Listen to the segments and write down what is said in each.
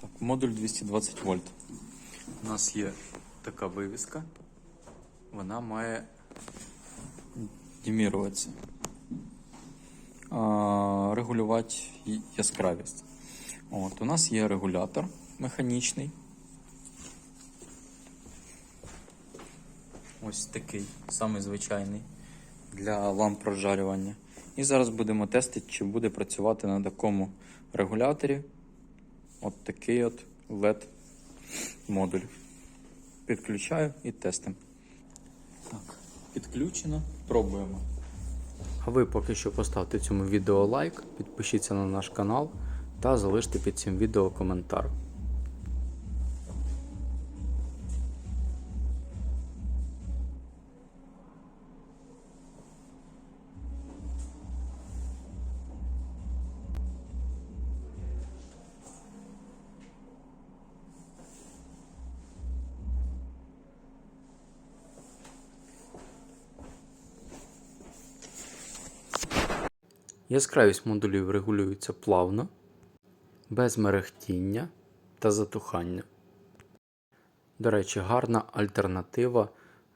Так, модуль 220 вольт. У нас є така вивіска. Вона має діміруватися. Регулювати яскравість. От, у нас є регулятор механічний. Ось такий, самий звичайний для ламп розжарювання. І зараз будемо тестити, чи буде працювати на такому регуляторі от такий от LED модуль. Підключаю і тестимо. Так, підключено, пробуємо. А ви поки що поставте цьому відео лайк, підпишіться на наш канал та залиште під цим відео коментар. Яскравість модулів регулюється плавно, без мерехтіння та затухання. До речі, гарна альтернатива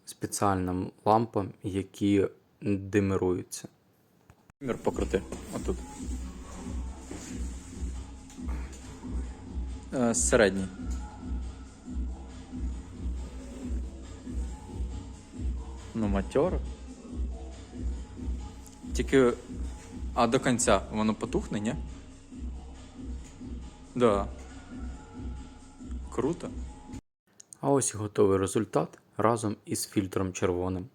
спеціальним лампам, які димируються. Мір покрути отут. Е, середній. Ну, матьор. Тільки. А до кінця воно потухне, ні? Да. Круто. А ось готовий результат разом із фільтром червоним.